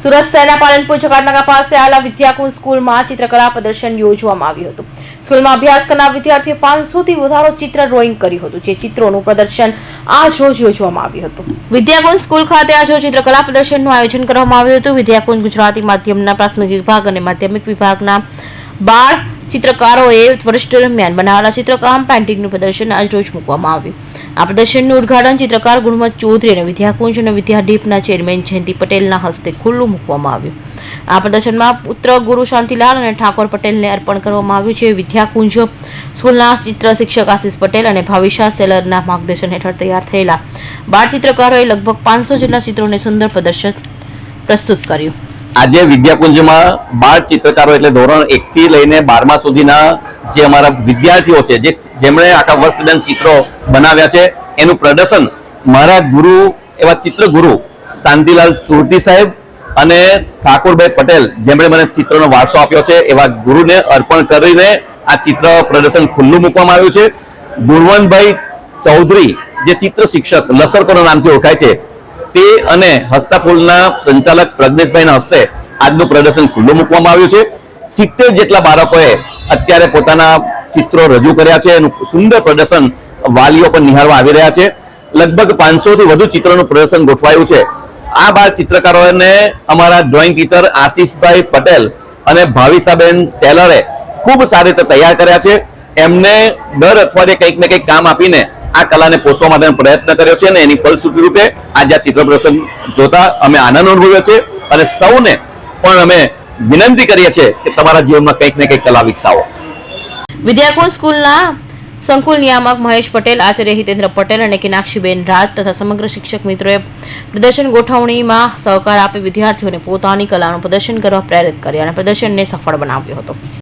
સુરત શહેરના પાલનપુર જકાતનાકા પાસે આવેલા વિદ્યાકુંજ સ્કૂલમાં ચિત્રકલા પ્રદર્શન યોજવામાં આવ્યું હતું. સ્કૂલમાં અભ્યાસ કરનાર વિદ્યાર્થીઓ પાંચસોથી વધારે ચિત્ર ડ્રોઈંગ કર્યું હતું, જે ચિત્રોનું પ્રદર્શન આજ રોજ યોજવામાં આવ્યું હતું. વિદ્યાકુંજ સ્કૂલ ખાતે આજ રોજ ચિત્રકલા પ્રદર્શનનું આયોજન કરવામાં આવ્યું હતું. વિદ્યાકુંજ ગુજરાતી માધ્યમના પ્રાથમિક વિભાગ અને માધ્યમિક વિભાગના બાળ ચિત્રકારોએ વર્ષ દરમિયાન બનાવેલા ચિત્રકામ પેઇન્ટિંગનું પ્રદર્શન આજ રોજ મૂકવામાં આવ્યું. આ પ્રદર્શનનું ઉદ્ઘાટન ચિત્રકાર ગુણવંત ચૌધરી અને વિદ્યાકુંજ અને વિદ્યાદીપના ચેરમેન જયંતિ પટેલના હસ્તે ખુલ્લું મૂકવામાં આવ્યું. આ પ્રદર્શનમાં પુત્ર ગુરુ શાંતિલાલ અને ઠાકોર પટેલને અર્પણ કરવામાં આવ્યું છે. વિદ્યાકુંજ સ્કૂલના ચિત્ર શિક્ષક આશિષ પટેલ અને ભાવિશા સેલરના માર્ગદર્શન હેઠળ તૈયાર થયેલા બાળ ચિત્રકારોએ લગભગ પાંચસો જેટલા ચિત્રોને સુંદર પ્રદર્શન પ્રસ્તુત કર્યું. આજે વિદ્યાકુંજમાં બાળ ચિત્રકારો એટલે ધોરણ એક થી લઈને બારમા સુધીના જે અમારા વિદ્યાર્થીઓ છે, જે જેમણે આખા વર્ષ દરમિયાન ચિત્રો બનાવ્યા છે, એનું પ્રદર્શન મારા ગુરુ એવા ચિત્ર ગુરુ શાંતિલાલ સુરતી સાહેબ અને ઠાકોરભાઈ પટેલ જેમણે મને ચિત્રનો વારસો આપ્યો છે, એવા ગુરુને અર્પણ કરીને આ ચિત્ર પ્રદર્શન ખુલ્લું મૂકવામાં આવ્યું છે. ગુણવંતભાઈ ચૌધરી, જે ચિત્ર શિક્ષક, લસરકોના નામથી ઓળખાય છે તે અને હસ્તાપુલના સંચાલક પ્રજ્ઞેશભાઈના હસ્તે આજનું પ્રદર્શન ખુલ્લું મૂકવામાં આવ્યું છે. સિત્તેર જેટલા બાળકોએ અત્યારે પોતાના ચિત્રો રજૂ કર્યા છે. એનું સુંદર પ્રદર્શન વાલીઓ પણ નિહાળવા આવી રહ્યા છે. લગભગ પાંચસો થી વધુ ચિત્રોનું પ્રદર્શન ગોઠવાયું છે. આ બાળ ચિત્રકારોને અમારા ડ્રોઈંગ ટીચર આશીષભાઈ પટેલ અને ભાવિસાબેન સેલરે ખૂબ સારી રીતે તૈયાર કર્યા છે. એમને દર અઠવાડિયે કંઈક ને કંઈક કામ આપીને આ કલાને પોષવા માટેનો પ્રયત્ન કર્યો છે અને એની ફલશ્રુતિ રૂપે આજે આ ચિત્ર પ્રદર્શન જોતા અમે આનંદ અનુભવ્યો છે અને સૌને પણ અમે વિનંતી કરીએ છીએ કે તમારા જીવનમાં કંઈક ને કંઈક કલા વિકસાવો. વિદ્યાકુંજ સ્કૂલના સંકુલ નિયામક મહેશ પટેલ, આચાર્ય હિતેન્દ્ર પટેલ અને કિનાક્ષીબેન રાજ તથા સમગ્ર શિક્ષક મિત્રોએ પ્રદર્શન ગોઠવણીમાં સહકાર આપી વિદ્યાર્થીઓને પોતાની કલાનું પ્રદર્શન કરવા પ્રેરિત કર્યા અને પ્રદર્શનને સફળ બનાવ્યો હતો.